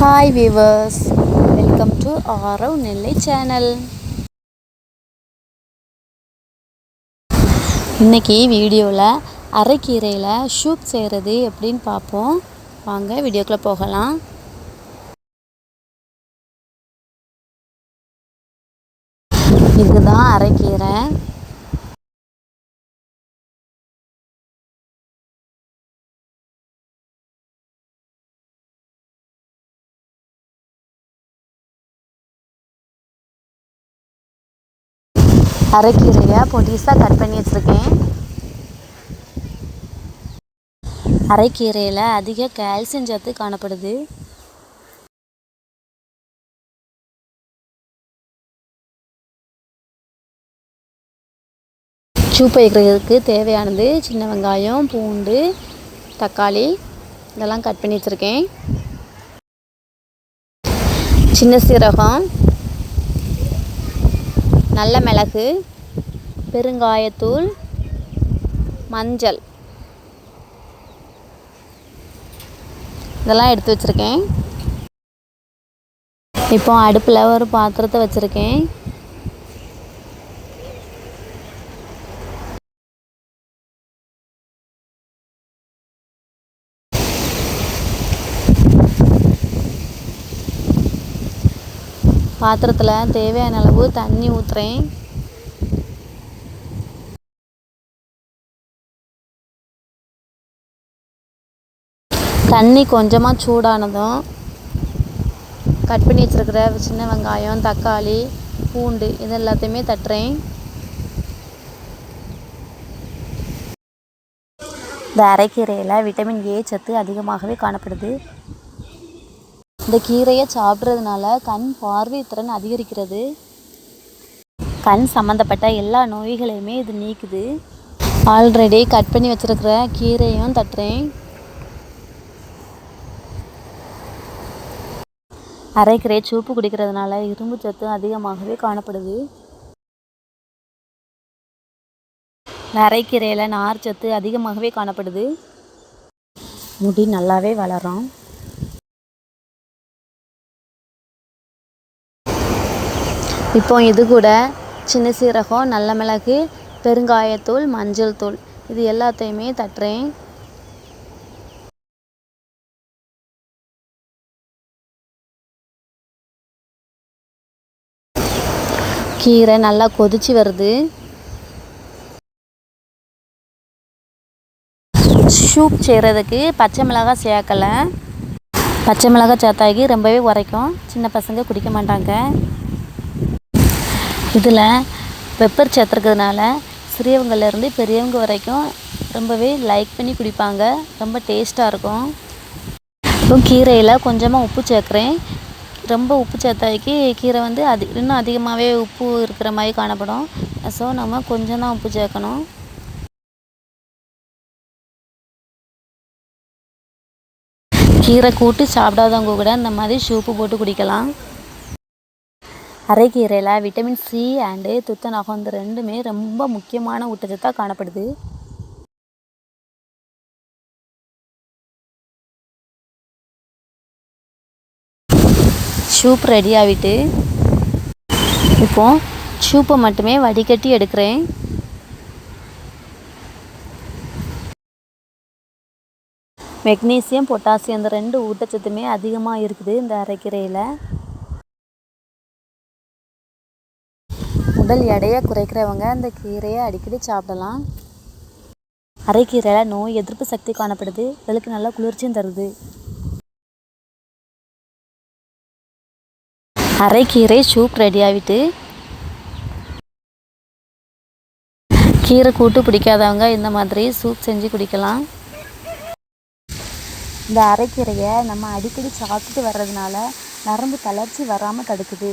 Hi viewers welcome to Aarav Nellai channel இன்னைக்கு வீடியோவில் அரைக்கீரையில் ஷூப் செய்கிறது எப்படின்னு பார்ப்போம். வாங்க வீடியோக்குள்ளே போகலாம். இதுதான் அரைக்கீரை. அரைக்கீரையை பொடிசாக கட் பண்ணி வச்சுருக்கேன். அரைக்கீரையில் அதிக கால்சியம் சத்து காணப்படுது. சூப் வைக்கிறதுக்கு தேவையானது சின்ன வெங்காயம் பூண்டு தக்காளி இதெல்லாம் கட் பண்ணி வச்சுருக்கேன். சின்ன சீரகம் நல்ல மிளகு பெருங்காயத்தூள் மஞ்சள். இதெல்லாம் எடுத்து வச்சுருக்கேன். இப்போ அடுப்பில் ஒரு பாத்திரத்தை வச்சுருக்கேன். பாத்திரத்தில் தேவையான அளவு தண்ணி ஊற்றுறேன் தண்ணி கொஞ்சமாக சூடானதும் கட் பண்ணி வச்சுருக்கிற சின்ன வெங்காயம் தக்காளி பூண்டு இது எல்லாத்தையுமே தட்டுறேன். இந்த அரைக்கீரையில் விட்டமின் ஏ சத்து அதிகமாகவே காணப்படுது. இந்த கீரையை சாப்பிட்றதுனால கண் பார்வை திறன் அதிகரிக்கிறது. கண் சம்மந்தப்பட்ட எல்லா நோய்களையுமே இது நீக்குது. ஆல்ரெடி கட் பண்ணி வச்சுருக்கிற கீரையும் தட்டுறேன். அரைக்கீரை சூப்பு குடிக்கிறதுனால இரும்பு சத்து அதிகமாகவே காணப்படுது. அரைக்கீரையில் நார் சத்து அதிகமாகவே காணப்படுது. முடி நல்லாவே வளரும். இப்போ இது கூட சின்ன சீரகம் நல்ல மிளகு பெருங்காயத்தூள் மஞ்சள் தூள். இது எல்லாத்தையுமே தட்டுறேன். கீரை நல்லா கொதிச்சு வருது. சூப் செய்கிறதுக்கு பச்சை மிளகாய் சேர்க்கலை. பச்சை மிளகாய் சேர்த்தாக்கி ரொம்பவே உரைக்கும். சின்ன பசங்க குடிக்க மாட்டாங்க. இதில் பெப்பர் சேர்த்துருக்கிறதுனால சிறியவங்கள்லேருந்து பெரியவங்க வரைக்கும் ரொம்பவே லைக் பண்ணி குடிப்பாங்க. ரொம்ப டேஸ்ட்டாக இருக்கும். இப்போ கீரையில் கொஞ்சமாக உப்பு சேர்க்குறேன். ரொம்ப உப்பு சேர்த்தாக்கி கீரை வந்து அது இன்னும் அதிகமாகவே உப்பு இருக்கிற மாதிரி காணப்படும். ஸோ நம்ம கொஞ்சம் தான் உப்பு சேர்க்கணும். கீரை கூட்டு சாப்பிடாதவங்க கூட இந்த மாதிரி சூப்பு போட்டு குடிக்கலாம். அரைக்கீரையில் விட்டமின் சி அண்டு துத்தநாகம் இந்த ரெண்டுமே ரொம்ப முக்கியமான ஊட்டச்சத்தாக காணப்படுது. சூப் ரெடி ஆகிட்டு இப்போ சூப்பை மட்டுமே வடிகட்டி எடுக்கிறேன். மெக்னீசியம் பொட்டாசியம் இந்த ரெண்டு ஊட்டச்சத்துமே அதிகமாக இருக்குது இந்த அரைக்கீரையில். உடல் எடையை குறைக்கிறவங்க இந்த கீரையை அடிக்கடி சாப்பிடலாம். அரைக்கீரையில் நோய் எதிர்ப்பு சக்தி காணப்படுது. உடலுக்கு நல்லா குளிர்ச்சியும் தருது. அரைக்கீரை சூப் ரெடி ஆகிட்டு கீரை கூட்டு பிடிக்காதவங்க இந்த மாதிரி சூப் செஞ்சு குடிக்கலாம். இந்த அரைக்கீரையை நம்ம அடிக்கடி சாப்பிட்டுட்டு வர்றதுனால நரம்பு தளர்ச்சி வராமல் தடுக்குது.